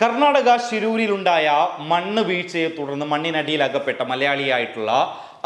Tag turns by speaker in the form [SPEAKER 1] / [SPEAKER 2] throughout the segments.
[SPEAKER 1] കർണാടക ശിരൂരിലുണ്ടായ മണ്ണ് വീഴ്ചയെ തുടർന്ന് മണ്ണിനടിയിൽ അകപ്പെട്ട മലയാളിയായിട്ടുള്ള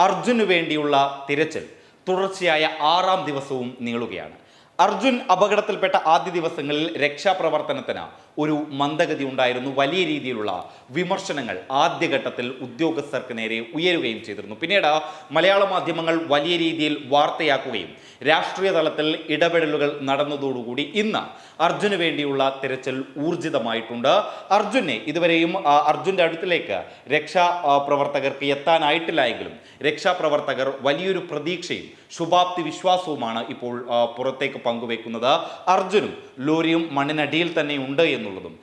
[SPEAKER 1] അർജുന് വേണ്ടിയുള്ള തിരച്ചിൽ തുടർച്ചയായ ആറാം ദിവസവും നീളുകയാണ്. അർജുൻ അപകടത്തിൽപ്പെട്ട ആദ്യ ദിവസങ്ങളിൽ രക്ഷാപ്രവർത്തനത്തിന് ഒരു മന്ദഗതി ഉണ്ടായിരുന്നു. വലിയ രീതിയിലുള്ള വിമർശനങ്ങൾ ആദ്യഘട്ടത്തിൽ ഉദ്യോഗസ്ഥർക്ക് നേരെ ഉയരുകയും ചെയ്തിരുന്നു. പിന്നീട് മലയാള മാധ്യമങ്ങൾ വലിയ രീതിയിൽ വാർത്തയാക്കുകയും രാഷ്ട്രീയ തലത്തിൽ ഇടപെടലുകൾ നടന്നതോടുകൂടി ഇന്ന് അർജുന് വേണ്ടിയുള്ള തിരച്ചിൽ ഊർജിതമായിട്ടുണ്ട്. അർജുനെ ഇതുവരെയും അർജുന്റെ അടുത്തിലേക്ക് രക്ഷാ പ്രവർത്തകർക്ക് എത്താനായിട്ടില്ല എങ്കിലും രക്ഷാപ്രവർത്തകർ വലിയൊരു പ്രതീക്ഷയും ശുഭാപ്തി വിശ്വാസവുമാണ് ഇപ്പോൾ പുറത്തേക്ക് പങ്കുവെക്കുന്നത്. അർജുനും ലോറിയും മണ്ണിനടിയിൽ തന്നെ ഉണ്ട് എന്നുള്ളതും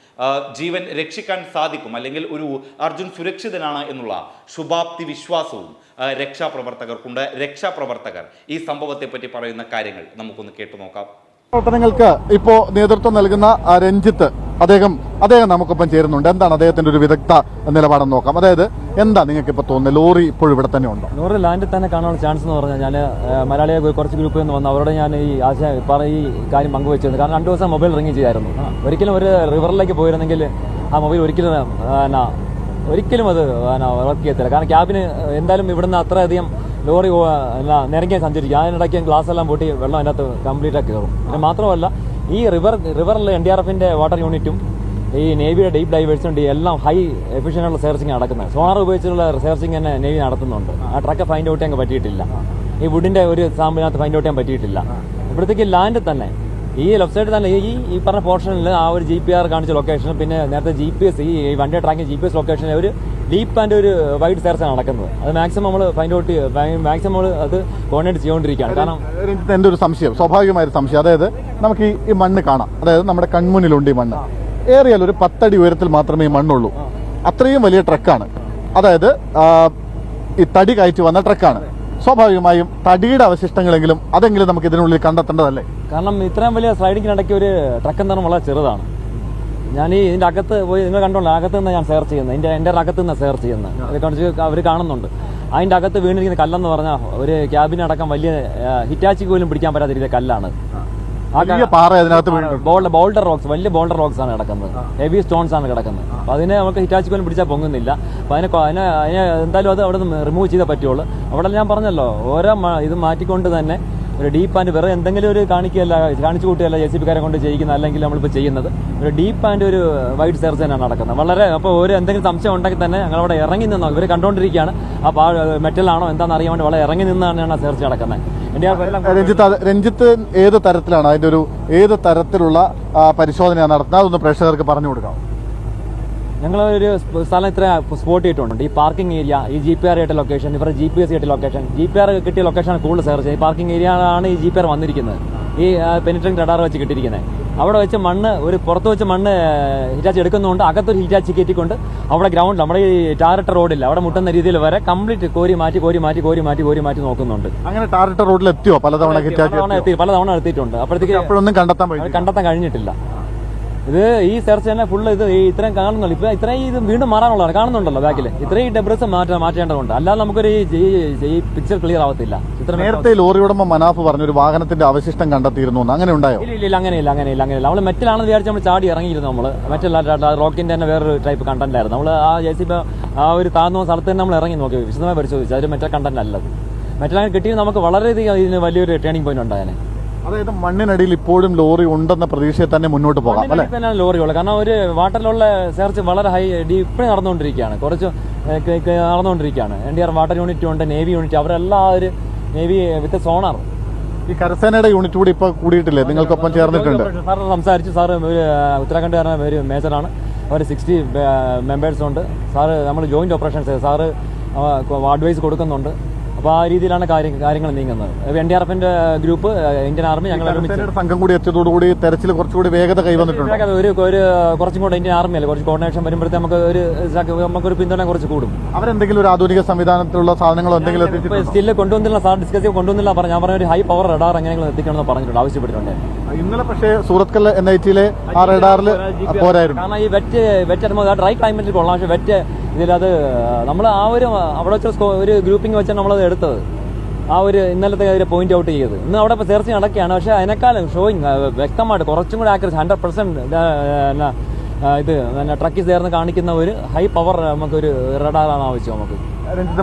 [SPEAKER 1] ജീവൻ രക്ഷിക്കാൻ സാധിക്കും അല്ലെങ്കിൽ ഒരു അർജുൻ സുരക്ഷിതനാണ് എന്നുള്ള ശുഭാപ്തി വിശ്വാസവും രക്ഷാപ്രവർത്തകർക്കുണ്ട്. രക്ഷാപ്രവർത്തകർ ഈ സംഭവത്തെ പറ്റി പറയുന്ന കാര്യങ്ങൾ നമുക്കൊന്ന് കേട്ടു നോക്കാം.
[SPEAKER 2] പ്രവർത്തനങ്ങൾക്ക് ഇപ്പോൾ നേതൃത്വം നൽകുന്ന രഞ്ജിത്ത് അദ്ദേഹം അദ്ദേഹം നമുക്കൊപ്പം ചേരുന്നുണ്ട്. എന്താണ് അദ്ദേഹത്തിന്റെ ഒരു വിദഗ്ധ നിലപാടെന്ന് നോക്കാം. അതായത് എന്താ നിങ്ങൾക്ക് ഇപ്പൊ തോന്നുന്നത്? ലോറി ഇപ്പോഴും ഇവിടെ തന്നെ ഉണ്ടോ?
[SPEAKER 3] ലോറി ലാൻഡിൽ തന്നെ കാണാനുള്ള ചാൻസ് എന്ന് പറഞ്ഞാൽ ഞാൻ മലയാളിയെ കുറച്ച് ഗ്രൂപ്പിൽ നിന്ന് വന്നു അവരോട് ഞാൻ ഈ ആശയ പറ ഈ കാര്യം പങ്കുവെച്ചിരുന്നു. കാരണം രണ്ടു ദിവസം മൊബൈൽ റിങ് ചെയ്തായിരുന്നു ഒരിക്കലും ഒരു റിവറിലേക്ക് പോയിരുന്നെങ്കിൽ ആ മൊബൈൽ ഒരിക്കലും ഒരിക്കലും അത് വർക്ക് ചെയ്യത്തില്ല കാരണം ക്യാബിന് എന്തായാലും ഇവിടുന്ന് അത്രയധികം ലോറി എന്നാ നിരങ്ങി സഞ്ചരിക്കും. അതിനിടയ്ക്ക് ഗ്ലാസ് എല്ലാം പൊട്ടി വെള്ളം അതിനകത്ത് കംപ്ലീറ്റ് ആക്കി കയറും പിന്നെ മാത്രമല്ല ഈ റിവർ റിവറിൽ എൻ ഡി ആർ എഫിന്റെ വാട്ടർ യൂണിറ്റും ഈ നേവിയുടെ ഡീപ് ഉണ്ട്. എല്ലാം ഹൈ എഫിഷ്യന്റുള്ള സെർച്ചിങ് നടക്കുന്നത്. സോണാർ ഉപയോഗിച്ചുള്ള സെർച്ചിങ് തന്നെ നേവി നടത്തുന്നുണ്ട്. ആ ട്രക്ക് ഫൈൻഡ് ഔട്ട് ചെയ്യാൻ പറ്റിയിട്ടില്ല. ഈ വുഡിന്റെ ഒരു സാമ്പിളിനകത്ത് ഫൈൻഡ് ഔട്ട് ചെയ്യാൻ പറ്റിയിട്ടില്ല. ഇപ്പോഴത്തേക്ക് ലാൻഡ് തന്നെ. ഈ ലെഫ്റ്റ് സൈഡ് തന്നെ ഈ ഈ പറഞ്ഞ പോർഷനിൽ ആ ഒരു ജി പി ആർ കാണിച്ച ലൊക്കേഷൻ പിന്നെ നേരത്തെ ജി പി എസ് ഈ വണ്ടി ട്രാക്കിംഗ് ജി പി എസ് ലൊക്കേഷനിൽ ഒരു ഡീപ്പ് ആൻഡ് ഒരു വൈഡ് സെർച്ചാണ് നടക്കുന്നത്. അത് മാക്സിമം നമ്മൾ ഫൈൻഡ് ഔട്ട് മാക്സിമം നമ്മൾ അത് കോർഡിനേറ്റ് ചെയ്തുകൊണ്ടിരിക്കുകയാണ് കാരണം
[SPEAKER 2] എന്റെ ഒരു സംശയം സ്വാഭാവികമായ സംശയം. അതായത് നമുക്ക് ഈ മണ്ണ് കാണാം. അതായത് നമ്മുടെ കൺമുന്നിലുണ്ട് ഈ മണ്ണ്. ഏറിയാൽ ഒരു പത്തടി ഉയരത്തിൽ മാത്രമേ ഈ മണ്ണുള്ളൂ. അത്രയും വലിയ ട്രക്കാണ്. അതായത് ഈ തടി കയറ്റി വന്ന ട്രക്കാണ്. സ്വാഭാവികമായും തടിയുടെ അവശിഷ്ടങ്ങളെങ്കിലും അതെങ്കിലും നമുക്ക് ഇതിനുള്ളിൽ കണ്ടെത്തേണ്ടതല്ലേ?
[SPEAKER 3] കാരണം ഇത്രയും വലിയ സ്ലൈഡിങ്ങിനിടയ്ക്ക് ഒരു ട്രക്ക് എന്താണ് വളരെ ചെറുതാണ്. ഞാൻ ഈ ഇതിന്റെ അകത്ത് പോയി നിങ്ങൾ കണ്ടോളൂ അകത്ത് നിന്ന് ഞാൻ സെർച്ച് ചെയ്യുന്നത്. എന്റെ എന്റെ അകത്ത് നിന്ന് സെർച്ച് ചെയ്യുന്നത്. അവർ കാണുന്നുണ്ട്. അതിന്റെ അകത്ത് വീണിരിക്കുന്ന കല്ലെന്ന് പറഞ്ഞാൽ ഒരു ക്യാബിനടക്കം വലിയ ഹിറ്റാച്ചിക്ക് പോലും പിടിക്കാൻ രീതിയിലെ കല്ലാണ്.
[SPEAKER 2] വലിയ പാറ അതിനകത്ത്
[SPEAKER 3] ബോൾഡർ റോക്സ് വലിയ ബോൾഡർ റോക്സ് ആണ് കിടക്കുന്നത് ഹെവി സ്റ്റോൺസ് ആണ് കിടക്കുന്നത്. അപ്പൊ അതിനെ നമുക്ക് ഹിറ്റാച്ചി പോലും പിടിച്ചാൽ പൊങ്ങുന്നില്ല. അപ്പൊ അതിനെ അതിനെ അതിനെ എന്തായാലും അത് അവിടെ നിന്ന് റിമൂവ് ചെയ്തേ പറ്റുള്ളൂ. അവിടെ ഞാൻ പറഞ്ഞല്ലോ ഓരോ ഇത് മാറ്റിക്കൊണ്ട് തന്നെ ഒരു ഡീപ്പ് ആൻഡ് വേറെ എന്തെങ്കിലും ഒരു കാണിക്കുകയല്ല കാണിച്ചു കൂട്ടുകയല്ല ജെ സി ബിക്കാരെ കൊണ്ട് ചെയ്യുന്നത് അല്ലെങ്കിൽ നമ്മളിപ്പോൾ ചെയ്യുന്നത്. ഒരു ഡീപ്പ് ആൻഡ് ഒരു വൈഡ് സെർച്ച് തന്നെയാണ് നടക്കുന്നത്. വളരെ അപ്പോൾ ഒരു എന്തെങ്കിലും സംശയം ഉണ്ടെങ്കിൽ തന്നെ ഞങ്ങൾ അവിടെ ഇറങ്ങി നിന്നോ ഇവർ കണ്ടുകൊണ്ടിരിക്കുകയാണ് ആ മെറ്റലാണോ എന്താണെന്ന് അറിയാൻ വേണ്ടി വളരെ ഇറങ്ങി നിന്നാണ് ആ സെർച്ച് നടക്കുന്നത്
[SPEAKER 2] രഞ്ജിത്ത് രഞ്ജിത്ത് ഏത് തരത്തിലാണ് അതിന്റെ ഒരു ഏത് തരത്തിലുള്ള പരിശോധന പരിശോധനയാണ് നടത്തുന്നത്? അതൊന്ന് പ്രേക്ഷകർക്ക് പറഞ്ഞു കൊടുക്കാം.
[SPEAKER 3] ഞങ്ങൾ ഒരു സ്ഥലം ഇത്ര സ്പോട്ട് ചെയ്തിട്ടുണ്ട് ഈ പാർക്കിംഗ് ഏരിയ ഈ ജി പി ആർ കിട്ടിയ ലൊക്കേഷൻ ഇവരുടെ ജി പി എസ് കിട്ടിയ ലൊക്കേഷൻ ജി പി ആർ കിട്ടിയ ലൊക്കേഷനാണ് കൂടുതൽ സെർച്ച് ഈ പാർക്കിംഗ് ഏരിയ ആണ് ഈ ജി പി ആർ വന്നിരിക്കുന്നത്. ഈ പെനിട്രിങ് റഡാർ വെച്ച് കിട്ടിയിരിക്കുന്നത്. അവിടെ വെച്ച് മണ്ണ് ഒരു പുറത്ത് വെച്ച് മണ്ണ് ഹിറ്റാച്ചി എടുക്കുന്നതുകൊണ്ട് അകത്തൊരു ഹിറ്റാച്ചി കയറ്റിക്കൊണ്ട് അവിടെ ഗ്രൗണ്ട് നമ്മുടെ ഈ ടാറിട്ട റോഡില്ല അവിടെ മുട്ടുന്ന രീതിയിൽ വരെ കംപ്ലീറ്റ് കോരി മാറ്റി കോരി മാറ്റി കോരി മാറ്റി കോരി മാറ്റി നോക്കുന്നുണ്ട്.
[SPEAKER 2] അങ്ങനെ ടാറിട്ട റോഡിൽ എത്തിയോ പലതവണ
[SPEAKER 3] പലതവണ എത്തി പലതവണ എത്തിയിട്ടുണ്ട്. അപ്പോഴത്തേക്ക്
[SPEAKER 2] അപ്പോഴൊന്നും കണ്ടെത്താൻ
[SPEAKER 3] കണ്ടെത്താൻ കഴിഞ്ഞിട്ടില്ല. ഇത് ഈ സെർച്ച് തന്നെ ഫുള്ള് ഇത് ഇത്രയും കാണുന്നുള്ളൂ ഇപ്പൊ ഇത്രയും ഇത് വീണ്ടും മാറാനുള്ളതാണ്. കാണുന്നുണ്ടല്ലോ ബാക്കിൽ ഇത്രയും ഈ ഡെബ്രസ് മാറ്റ മാറ്റേണ്ടതുണ്ട്. അല്ലാതെ നമുക്കൊരു ഈ- പിക്ചർ ക്ലിയർ ആവത്തില്ല.
[SPEAKER 2] നേരത്തെ ലോറി ഉടമ മനാഫ് പറഞ്ഞു ഒരു വാഹനത്തിന്റെ അവശിഷ്ടം കണ്ടെത്തിയിരുന്നു അങ്ങനെ ഉണ്ടായോ?
[SPEAKER 3] ഇല്ല ഇല്ല ഇല്ല അങ്ങനെയില്ല അങ്ങനെയില്ല അങ്ങനെയില്ല നമ്മൾ മെറ്റലാണെന്ന് വിചാരിച്ച് നമ്മൾ ചാടി ഇറങ്ങിയിരുന്നു നമ്മൾ മെറ്റല്ല റോക്കിന്റെ തന്നെ വേറൊരു ടൈപ്പ് കണ്ടന്റ് ആയിരുന്നു. നമ്മൾ ആ ജെ സി ആ ഒരു താഴ്ന്ന സ്ഥലത്ത് തന്നെ നമ്മൾ ഇറങ്ങി നോക്കി. വിശദമായി പരിശോധിച്ചു. അതൊരു മെറ്റൽ കണ്ടന്റ് അല്ലത്. മെറ്റൽ കിട്ടിയത് നമുക്ക് വളരെയധികം ഇതിന് വലിയൊരു ടേണിംഗ് പോയിന്റ് ഉണ്ടായേനെ.
[SPEAKER 2] അതായത് മണ്ണിനടിയിൽ ഇപ്പോഴും ലോറി ഉണ്ടെന്ന പ്രതീക്ഷയെ തന്നെ മുന്നോട്ട് പോകാം അല്ലെ?
[SPEAKER 3] തന്നെയാണ് ലോറികൾ കാരണം ഒരു വാട്ടറിലുള്ള സെർച്ച് വളരെ ഹൈ ഇപ്പോഴും നടന്നുകൊണ്ടിരിക്കുകയാണ്. കുറച്ച് നടന്നുകൊണ്ടിരിക്കുകയാണ് N D R water unit ഉണ്ട് നേവി യൂണിറ്റ് അവരെല്ലാം ഒരു നേവി വിത്ത് സോണർ
[SPEAKER 2] ഈ കരസേനയുടെ യൂണിറ്റ് കൂടി ഇപ്പൊ കൂടിയിട്ടില്ലേ? നിങ്ങൾക്കൊപ്പം ചേർന്നിട്ടുണ്ട്.
[SPEAKER 3] സാർ സംസാരിച്ചു. സാർ ഒരു ഉത്തരാഖണ്ഡ് ഒരു മേജറാണ് അവർ സിക്സ്റ്റി മെമ്പേഴ്സ് ഉണ്ട്. സാറ് നമ്മൾ ജോയിന്റ് ഓപ്പറേഷൻസ് സാറ് അഡ്വൈസ് കൊടുക്കുന്നുണ്ട്. അപ്പോൾ ആ രീതിയിലാണ് കാര്യം കാര്യങ്ങൾ നീങ്ങുന്നത്. എൻ ഡി ആർ എഫിന്റെ ഗ്രൂപ്പ് ഇന്ത്യൻ ആർമി ഞങ്ങൾ
[SPEAKER 2] സംഘം കൂടി എത്തിയതോടുകൂടി തെരച്ചിൽ കുറച്ചുകൂടി വേഗത കൈവന്നിട്ടുണ്ട്.
[SPEAKER 3] ഒരു ഒരു കുറച്ചും കൂടെ ഇന്ത്യൻ ആർമി അല്ലേ കുറച്ച് കോർഡിനേഷൻ വരുമ്പോഴത്തേക്ക് നമുക്ക് ഒരു നമുക്കൊരു പിന്തുണ കുറച്ച് കൂടും.
[SPEAKER 2] അവരെന്തെങ്കിലും ഒരു ആധുനിക സംവിധാനത്തിലുള്ള സാധനങ്ങൾ എന്തെങ്കിലും എത്തിച്ചിട്ടുണ്ടോ?
[SPEAKER 3] സ്റ്റിൽ കൊണ്ടുവന്നില്ല സാർ ഡിസ്കസ് ചെയ്ത് കൊണ്ടുവന്നില്ല പറഞ്ഞു. ഞാൻ പറഞ്ഞ ഒരു ഹൈ പവർ റഡാർ എങ്ങനെയെങ്കിലും എത്തിക്കണമെന്ന് പറഞ്ഞിട്ടുണ്ട് ആവശ്യപ്പെട്ടിട്ടുണ്ട്.
[SPEAKER 2] ഇന്നലെ പക്ഷേ സൂറത്ത് എൻ ഐ ടിയിലെ ആ റഡാറിൽ പോരായിരുന്നു.
[SPEAKER 3] കാരണം ഈ വെറ്റ് വെറ്റ് ഡ്രൈ ക്ലൈമറ്റിൽ കൊള്ളാം. പക്ഷേ വെറ്റ് ഇതിലത് നമ്മൾ ആ ഒരു അവിടെ വെച്ച ഒരു ഗ്രൂപ്പിംഗ് വെച്ചാണ് നമ്മളത് എടുത്തത്. ആ ഒരു ഇന്നലത്തെ അതിൽ പോയിന്റ് ഔട്ട് ചെയ്തത്. ഇന്ന് അവിടെ ഇപ്പോൾ സെർച്ച് നടക്കുകയാണ്. പക്ഷേ അതിനേക്കാളും ഷോയിങ് വ്യക്തമായിട്ട് കുറച്ചും കൂടി ആക്യുറസി ഹൺഡ്രഡ് പെർസെന്റ് ഇത് പിന്നെ ട്രക്കിൽ ചേർന്ന് കാണിക്കുന്ന ഒരു ഹൈ പവർ നമുക്കൊരു റഡാറാണ് ആവശ്യം നമുക്ക്.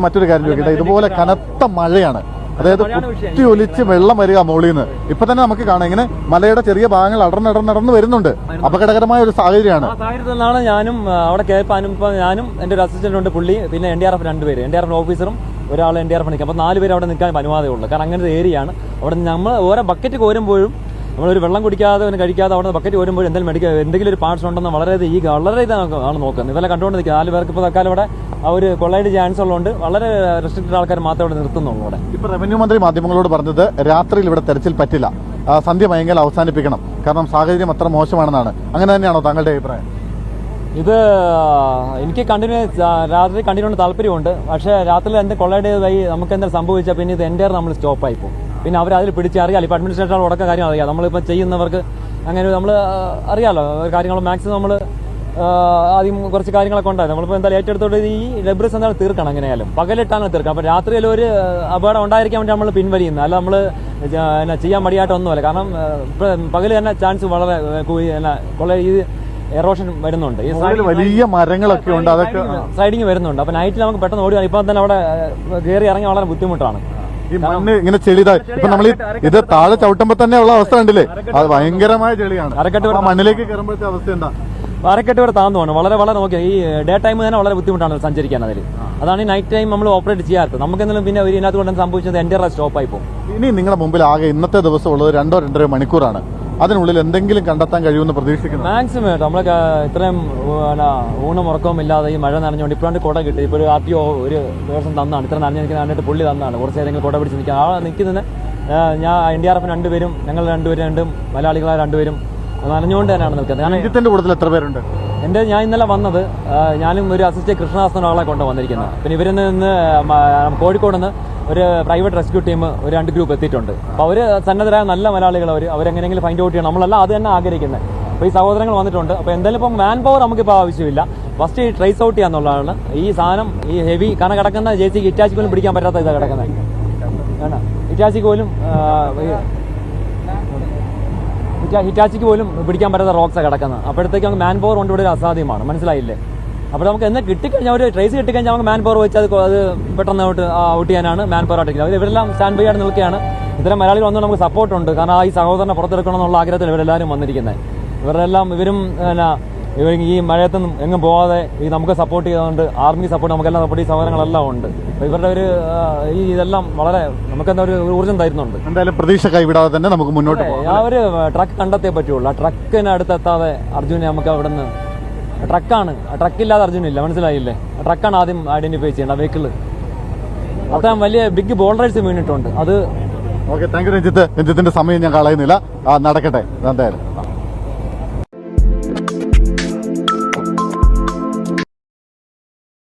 [SPEAKER 2] മറ്റൊരു കാര്യം ചോദിക്കട്ടെ. ഇതുപോലെ കനത്ത മഴയാണ്. അതായത്. കുത്തി ഒലിച്ച് വെള്ളം വരിക മുകളിൽ നിന്ന് ഇപ്പൊ തന്നെ നമുക്ക് കാണാം. ഇങ്ങനെ മലയുടെ ചെറിയ ഭാഗങ്ങൾ അടർന്നടർന്നടർന്ന് വരുന്നുണ്ട്. അപകടകരമായ ഒരു സാഹചര്യമാണ്.
[SPEAKER 3] സാഹചര്യത്തിലാണ് ഞാനും അവിടെ കേൾപ്പാനും ഇപ്പൊ ഞാനും എന്റെ ഒരു അസിസ്റ്റന്റ് ഉണ്ട് പുള്ളി പിന്നെ എൻ ഡി ആർ എഫ് രണ്ടുപേര്. എൻ ഡി ആർ എഫ് ഓഫീസറും ഒരാൾ എൻ ഡി ആർ എഫ് നിൽക്കും. അപ്പോൾ നാല് പേര് അവിടെ നിൽക്കാൻ അനുവാദമുള്ളൂ കാരണം അങ്ങനെ ഒരു ഏരിയയാണ് അവിടെ നമ്മൾ ഓരോ ബക്കറ്റ് കോരുമ്പോഴും നമ്മളൊരു വെള്ളം കുടിക്കാതെ അവന് കഴിക്കാതെ അവിടെ ബക്കറ്റ് വരുമ്പോൾ എന്തെങ്കിലും മെഡിക്കൽ എന്തെങ്കിലും ഒരു പാർട്സ് ഉണ്ടെന്ന് വളരെ ഈ വളരെ ഇതാണ് ആണ് നോക്കുന്നത്. ഇവരെ കണ്ടുകൊണ്ട് നിൽക്കുക. നാല് പേർക്ക് ഇപ്പോൾ തൽക്കാലം ഇവിടെ അവർ ഒരു കൊള്ളയുടെ ചാൻസ് ഉള്ളതുകൊണ്ട് വളരെ റെസ്ട്രിക്റ്റഡ് ആൾക്കാർ മാത്രം ഇവിടെ നിർത്തുന്നുള്ളൂ ഇവിടെ.
[SPEAKER 2] ഇപ്പോൾ റവന്യൂ മന്ത്രി മാധ്യമങ്ങളോട് പറഞ്ഞത് രാത്രിയിൽ ഇവിടെ തെരച്ചിൽ പറ്റില്ല. ആ, സന്ധ്യ മയങ്ങൽ അവസാനിപ്പിക്കണം. കാരണം സാഹചര്യം അത്ര മോശമാണെന്നാണ്. അങ്ങനെ തന്നെയാണോ താങ്കളുടെ അഭിപ്രായം?
[SPEAKER 3] ഇത് എനിക്ക് കണ്ടിന്യൂ രാത്രി കണ്ടിന്യൂ താല്പര്യമുണ്ട്. പക്ഷേ രാത്രി എന്ത് കൊള്ളയുടെ വഴി നമുക്ക് എന്തെങ്കിലും സംഭവിച്ചാൽ പിന്നെ ഇത് എന്റെ നമ്മൾ സ്റ്റോപ്പായി പോകും. പിന്നെ അവർ അതിൽ പിടിച്ചറിയാലോ ഇപ്പോൾ അഡ്മിനിസ്ട്രേറ്റർ ഉടക്ക കാര്യം അറിയാം. നമ്മളിപ്പോൾ ചെയ്യുന്നവർക്ക് അങ്ങനെ നമ്മൾ അറിയാമല്ലോ കാര്യങ്ങൾ മാക്സിമം നമ്മൾ ആദ്യം കുറച്ച് കാര്യങ്ങളൊക്കെ ഉണ്ടായത് നമ്മളിപ്പോൾ എന്തായാലും ഏറ്റെടുത്തോട്ട് ഈ ലെബ്രസ് എന്തായാലും തീർക്കണം എങ്ങനെയാലും. പകലിട്ടാണ് തീർക്കണം അപ്പോൾ രാത്രിയിൽ ഒരു അപകടം ഉണ്ടായിരിക്കാൻ വേണ്ടി നമ്മൾ പിൻവലിയുന്നത്. അല്ല നമ്മൾ എന്നാ ചെയ്യാൻ മടിയായിട്ടൊന്നുമല്ല കാരണം ഇപ്പം പകൽ തന്നെ ചാൻസ് വളരെ എന്നാ കൊള്ള ഈ എറോഷൻ വരുന്നുണ്ട്. ഈ
[SPEAKER 2] സൈഡിൽ വലിയ മരങ്ങളൊക്കെ ഉണ്ട്. അതൊക്കെ
[SPEAKER 3] സൈഡിങ് വരുന്നുണ്ട്. അപ്പോൾ നൈറ്റിൽ നമുക്ക് പെട്ടെന്ന് ഓടി ഇപ്പം തന്നെ അവിടെ കയറി ഇറങ്ങി വളരെ ബുദ്ധിമുട്ടാണ്.
[SPEAKER 2] ഈ മണ്ണ് ഇങ്ങനെ ചെളിതായി. ഇപ്പൊ നമ്മൾ ഇത് താഴെ ചവിട്ടുമ്പോ തന്നെ ഉള്ള അവസ്ഥ കണ്ടില്ലേ? അത് ഭയങ്കരമായ ചെളിയാണ്.
[SPEAKER 3] അരക്കെട്ട്
[SPEAKER 2] മണ്ണിലേക്ക് കയറുമ്പോഴത്തെ അവസ്ഥ എന്താ?
[SPEAKER 3] അരക്കെട്ട് വരെ താന്നുവാണ് വളരെ വളരെ നോക്കിയാൽ ഈ ഡേ ടൈം തന്നെ വളരെ ബുദ്ധിമുട്ടാണ് സഞ്ചരിക്കാൻ അതിൽ അതാണ് ഈ നൈറ്റ് ടൈം നമ്മൾ ഓപ്പറേറ്റ് ചെയ്യാത്തത്. നമുക്ക് എന്തെങ്കിലും പിന്നെ ഒരു ഇതിനകത്ത് കൊണ്ട് സംഭവിച്ചത് എന്റെ സ്റ്റോപ്പായി പോകും.
[SPEAKER 2] ഇനി നിങ്ങളുടെ മുമ്പിൽ ആകെ ഇന്നത്തെ ദിവസം ഉള്ളത് രണ്ടോ രണ്ടര മണിക്കൂറാണ്. അതിനുള്ളിൽ എന്തെങ്കിലും കണ്ടെത്താൻ കഴിയുമെന്ന് പ്രതീക്ഷിക്കുന്നു.
[SPEAKER 3] മാക്സിമം നമ്മൾ ഇത്രയും ഊണും ഉറക്കവും ഇല്ലാതെ ഈ മഴ നനഞ്ഞുകൊണ്ട് ഇപ്പോഴാണ് കുട കിട്ടി. ഇപ്പോൾ ഒരു ആർ ടി ഒ ഒരു ദിവസം തന്നാണ്. ഇത്ര നനഞ്ഞ് നിൽക്കുന്ന കണ്ടിട്ട് പുള്ളി തന്നാണ്. കുറച്ച് നേരം കുട പിടിച്ച് നിൽക്കുക. ആ നിൽക്കുന്നതിന് ഞാൻ എൻ ഡി ആർ എഫ് രണ്ടുപേരും ഞങ്ങൾ രണ്ടുപേരും രണ്ടും മലയാളികളായ രണ്ടുപേരും നനഞ്ഞുകൊണ്ട് തന്നെയാണ് നിൽക്കുന്നത്. കാരണം
[SPEAKER 2] രഞ്ജിത്തിന്റെ കൂടുതൽ എത്ര പേരുണ്ട്?
[SPEAKER 3] എന്റെ ഞാൻ ഇന്നലെ വന്നത് ഞാനും ഒരു അസിസ്റ്റന്റ് കൃഷ്ണദാസൻ ആളെ കൊണ്ട് വന്നിരിക്കുന്നത് പിന്നെ ഇവരിൽ നിന്ന് കോഴിക്കോട് നിന്ന് ഒരു പ്രൈവറ്റ് റെസ്ക്യൂ ടീം ഒരു രണ്ട് ഗ്രൂപ്പ് എത്തിയിട്ടുണ്ട്. അപ്പോൾ അവർ സന്നദ്ധരായ നല്ല മലയാളികൾ അവർ അവരെങ്ങനെയെങ്കിലും ഫൈൻഡ് ഔട്ട് ചെയ്യണം. നമ്മളല്ല അത് തന്നെ ആഗ്രഹിക്കുന്നത് അപ്പോൾ ഈ സഹോദരങ്ങൾ വന്നിട്ടുണ്ട്. അപ്പോൾ എന്തായാലും ഇപ്പം മാൻ പവർ നമുക്കിപ്പോൾ ആവശ്യമില്ല. ഫസ്റ്റ് ഈ ട്രേസ് ഔട്ട് ചെയ്യാന്നുള്ളതാണ് ഈ സാധനം ഈ ഹെവി കാരണം കിടക്കുന്ന ജെ സി ഇറ്റാച്ചിക്ക് പോലും പിടിക്കാൻ പറ്റാത്ത ഇതാണ് കിടക്കുന്നത് വേണ്ട. ഇറ്റാച്ചിക്ക് പോലും ഹിറ്റാച്ചിക്ക് പോലും പിടിക്കാൻ പറ്റാത്ത റോക്സാണ് കിടക്കുന്നത്. അപ്പോഴത്തേക്ക് നമുക്ക് മാൻ പവർ കൊണ്ട് ഇവിടെ അസാധ്യമാണ്. മനസ്സിലായില്ലേ? അപ്പോൾ നമുക്ക് എന്നെ കിട്ടിക്കഴിഞ്ഞാൽ ഒരു ട്രേസ് കിട്ടിക്കഴിഞ്ഞാൽ നമുക്ക് മാൻ പവർ വെച്ച് അത് അത് പെട്ടെന്ന് ഔട്ട് ഔട്ട് ചെയ്യാനാണ് മാൻ പവർ ആയിട്ട് അവർ ഇവരെല്ലാം സ്റ്റാൻഡ് ബൈ ആയിട്ട് നിൽക്കുകയാണ്. ഇത്തരം മലയാളികൾ വന്നുകൊണ്ട് നമുക്ക് സപ്പോർട്ട് ഉണ്ട്. കാരണം ആ ഈ സഹോദരനെ പുറത്തെടുക്കണം എന്നുള്ള ആഗ്രഹത്തിൽ ഇവരെല്ലാവരും വന്നിരിക്കുന്നത്. ഇവരെല്ലാം ഇവരും പിന്നെ ഇവർ ഈ മഴയത്തൊന്നും എങ്ങും പോകാതെ ഈ നമുക്ക് സപ്പോർട്ട് ചെയ്തുകൊണ്ട് ആർമി സപ്പോർട്ട് നമുക്കെല്ലാം സപ്പോർട്ട് ഈ സഹകരണങ്ങളെല്ലാം ഉണ്ട്. ഇവരുടെ ഒരു ഈ ഇതെല്ലാം വളരെ നമുക്കെന്താ ഒരു ഊർജം തരുന്നുണ്ട്.
[SPEAKER 2] എന്തായാലും പ്രതീക്ഷ കൈവിടാതെ തന്നെ നമുക്ക് മുന്നോട്ട് പോകാം.
[SPEAKER 3] ആ ഒരു ട്രക്ക് കണ്ടെത്തേ പറ്റുള്ളൂ. ആ ട്രക്കിന് അടുത്തെത്താതെ അർജുനെ നമുക്ക് അവിടെ നിന്ന് ട്രക്കാണ് ട്രക്കില്ലാതെ അർജുനില്ല മനസ്സിലായില്ലേ? ആ ട്രക്കാണ് ആദ്യം ഐഡന്റിഫൈ ചെയ്യേണ്ട വെഹിക്കിൾ അത്രയും വലിയ ബിഗ് ബോൾഡേഴ്സ് വീണിട്ടുണ്ട്. അത്
[SPEAKER 2] ഓക്കെ താങ്ക് യു രഞ്ജിത്ത്. രഞ്ജിത്തിന്റെ സമയം ഞാൻ കളയുന്നില്ല. നടക്കട്ടെ. എന്തായാലും.